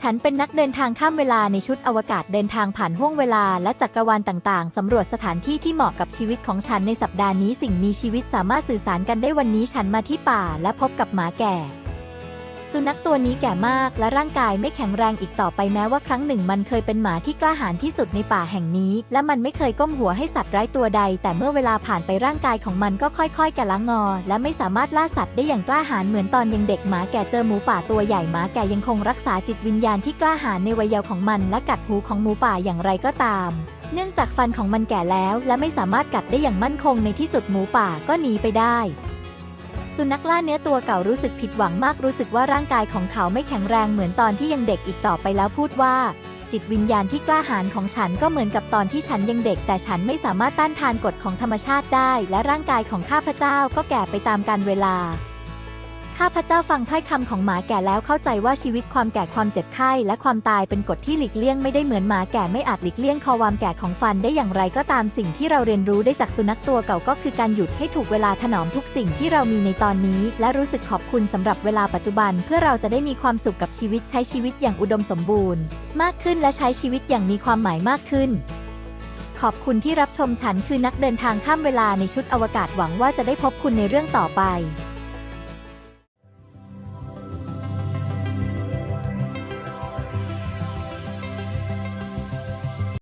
ฉันเป็นนักเดินทางข้ามเวลาในชุดอวกาศเดินทางผ่านห้วงเวลาและจักรวาลต่างๆ สำรวจสถานที่ที่เหมาะกับชีวิตของฉันในสัปดาห์นี้สิ่งมีชีวิตสามารถสื่อสารกันได้วันนี้ฉันมาที่ป่าและพบกับหมาแก่ สุนัขตัวนี้แก่มากและร่างกายไม่แข็งแรงอีกต่อไปแม้ว่าครั้งหนึ่ง มันเคยเป็นหมาที่กล้าหาญที่สุดในป่าแห่งนี้ และมันไม่เคยก้มหัวให้สัตว์ร้ายตัวใด แต่เมื่อเวลาผ่านไปร่างกายของมันก็ค่อยๆแก่ละงอ และไม่สามารถล่าสัตว์ได้อย่างกล้าหาญเหมือนตอนยังเด็กหมาแก่เจอหมูป่าตัวใหญ่หมาแก่ยังคงรักษาจิตวิญญาณที่กล้าหาญในวัยเยาว์ของมัน และกัดหูของหมูป่าอย่างไรก็ตามเนื่องจากฟันของมันแก่แล้ว และไม่สามารถกัดได้อย่างมั่นคงในที่สุดหมูป่าก็หนีไปได้ สุนัขล่าเนื้อตัวเก่ารู้สึกผิดหวังมากรู้สึกว่าร่างกายของเขาไม่แข็งแรงเหมือนตอนที่ยังเด็กอีกต่อไปแล้วพูดว่า จิตวิญญาณที่กล้าหาญของฉันก็เหมือนกับตอนที่ฉันยังเด็ก แต่ฉันไม่สามารถต้านทานกฎของธรรมชาติได้ และร่างกายของข้าพเจ้าก็แก่ไปตามกาลเวลา ข้าพเจ้าฟังถ้อยคำของหมาแก่แล้วเข้าใจว่าชีวิตความแก่ความเจ็บไข้และความตายเป็นกฎที่หลีกเลี่ยงไม่ได้เหมือนหมาแก่ไม่อาจหลีกเลี่ยงความแก่ของฟันได้อย่างไรก็ตามสิ่งที่เราเรียนรู้ได้จากสุนัขตัวเก่าก็คือการหยุดให้ถูกเวลาถนอมทุกสิ่งที่เรามีในตอนนี้ และรู้สึกขอบคุณสำหรับเวลาปัจจุบัน เพื่อเราจะได้มีความสุขกับชีวิตใช้ชีวิตอย่างอุดมสมบูรณ์ มากขึ้นและใช้ชีวิตอย่างมีความหมายมากขึ้นขอบคุณที่รับชมฉันคือนักเดินทางข้ามเวลาในชุดอวกาศหวังว่าจะได้พบคุณในเรื่องต่อไป